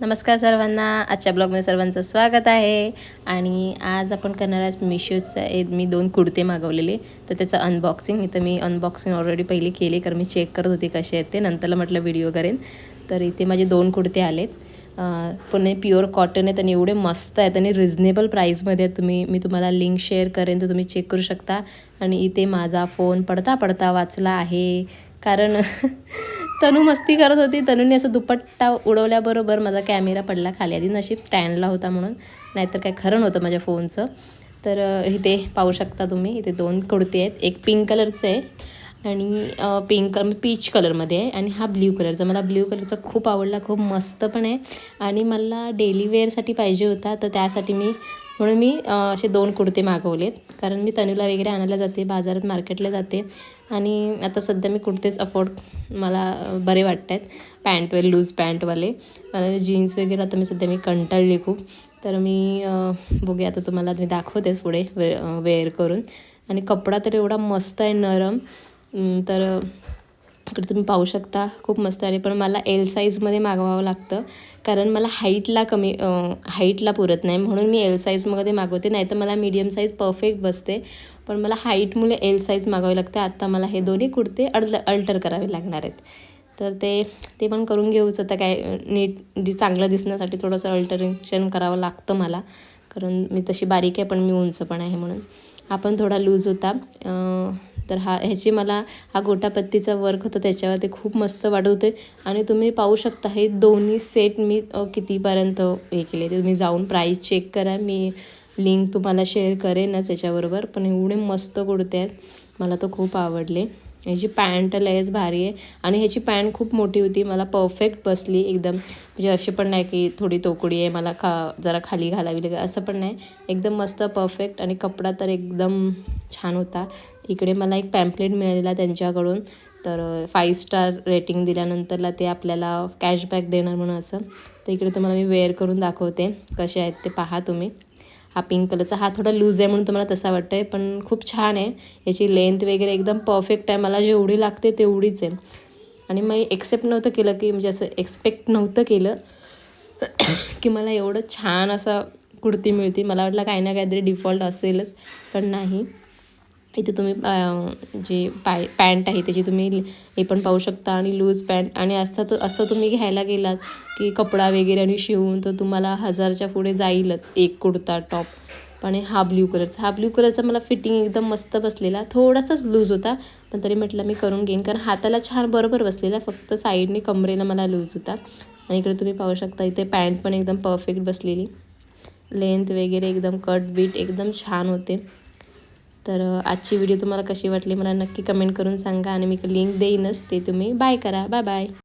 नमस्कार सर्वांना. आजच्या ब्लॉगमध्ये सर्वांचं स्वागत आहे. आणि आज आपण करणार आहे मिशोचं मी दोन कुडते मागवलेले. तर त्याचं अनबॉक्सिंग इथं मी अनबॉक्सिंग ऑलरेडी पहिली केली कारण मी चेक करत होते कसे आहेत ते. नंतरला म्हटलं व्हिडिओ करेन. तर इथे माझे दोन कुडते आलेत. अं, पुणे प्युअर कॉटन आहेत आणि एवढे मस्त आहेत आणि रिझनेबल प्राईजमध्ये आहेत. तुम्ही मी तुम्हाला लिंक शेअर करेन तर तुम्ही चेक करू शकता. आणि इथे माझा फोन पडता पडता वाचला आहे. कारण तनू मस्ती करत होती. तनूने असं दुपट्टा उडवल्याबरोबर माझा कॅमेरा पडला खाली. आधी नशीब स्टँडला होता म्हणून. नाहीतर काय खरं नव्हतं माझ्या फोनचं. तर इथे पाहू शकता तुम्ही. इथे दोन कुडते आहेत. एक पिंक कलरचं आहे आणि पिंक पीच कलरमध्ये आहे आणि हा ब्ल्यू कलरचा. मला ब्ल्यू कलरचा खूप आवडला. खूप मस्त पण आहे. आणि मला डेली वेअरसाठी पाहिजे होता. तर त्यासाठी मी म्हणून मी असे दोन कुडते मागवलेत. कारण मी तनूला वगैरे आणायला जाते. बाजारात मार्केटला जाते. आणि आता सध्या मी कुर्तेच अफोर्ड मला बरे वाटत आहेत पॅन्टवे लूज पॅन्टवाले जीन्स वगैरे आता मी सध्या मी कंटाळली खूप. तर मी बघूया आता तुम्हाला मी दाखवतेच पुढे वे वेअर करून. आणि कपडा तर एवढा मस्त आहे नरम. तर इकडे तुम्ही पाहू शकता खूप मस्त आहे. पण मला एल साईजमध्ये मागवावं लागतं कारण मला हाईटला कमी हाईटला पुरत नाही. म्हणून मी एल साईजमध्ये मागवते नाही तर मला मीडियम साईज परफेक्ट बसते. पण मला हाईटमुळे एल साईज मागावी लागते. आत्ता मला हे दोन्ही कुर्ते अडल अल्टर करावे लागणार आहेत. तर ते ते पण करून घेऊच. आता काय नीट जी चांगलं दिसण्यासाठी थोडंसं अल्टरेशन करावं लागतं मला. कारण मी तशी बारीक आहे पण मी उंच पण आहे म्हणून. हा पण थोडा लूज होता. तर हा ह्याची मला हा गोटापत्तीचा वर्क होता त्याच्यावरती खूप मस्त वाढवते आणि तुम्ही पाहू शकता हे दोन्ही सेट मी कितीपर्यंत हे केले ते तुम्ही जाऊन प्राईस चेक करा. मी लिंक तुम्हाला शेअर करेनच त्याच्याबरोबर. पण एवढे मस्त कुडते आहेत मला तर खूप आवडले. ह्याची पॅन्ट लयच भारी आहे. आणि ह्याची पॅन्ट खूप मोठी होती. मला परफेक्ट बसली एकदम. म्हणजे अशी पण नाही की थोडी तोकडी आहे. मला खा जरा खाली घालावी लागेल. असं पण नाही. एकदम मस्त परफेक्ट. आणि कपडा तर एकदम छान होता. इकडे मला एक पॅम्पलेट मिळालेला त्यांच्याकडून. तर फाईव्ह स्टार रेटिंग दिल्यानंतरला ते आपल्याला कॅशबॅक देणार म्हणून असं. तर इकडे तुम्हाला मी वेअर करून दाखवते. कसे आहेत ते पहा तुम्ही. हा पिंक कलरचा हा थोडा लूज आहे म्हणून तुम्हाला तसा वाटतं आहे पण खूप छान आहे. याची लेंथ वगैरे एकदम परफेक्ट आहे. मला जेवढी लागते तेवढीच आहे. आणि मग एक्सेप्ट नव्हतं केलं की म्हणजे असं एक्सपेक्ट नव्हतं केलं की मला एवढं छान असा कुर्ती मिळते. मला वाटलं काही ना काहीतरी डिफॉल्ट असेलच पण नाही. इथे तुम्ही जे पाय पॅन्ट आहे त्याची तुम्ही हे पण पाहू शकता आणि लूज पॅन्ट आणि असं तो असं तुम्ही घ्यायला गेलात की कपडा वगैरे आणि शिवून तर तुम्हाला हजारच्या पुढे जाईलच एक कुर्ता टॉप पण हे हा ब्ल्यू कलरचा हा ब्ल्यू कलरचा मला फिटिंग एकदम मस्त बसलेला. थोडासाच लूज होता पण तरी म्हटलं मी करून घेईन. कारण हाताला छान बरोबर बसलेला फक्त साईडने कमरेला मला लूज होता. आणि इकडे तुम्ही पाहू शकता इथे पॅन्ट पण एकदम परफेक्ट बसलेली. लेंथ वगैरे एकदम कट बीट एकदम छान होते. तर आजची व्हिडिओ तुम्हाला कशी वाटली? मला नक्की कमेंट करून सांगा आणि मी लिंक देईनच ते तुम्ही बाय करा. Bye bye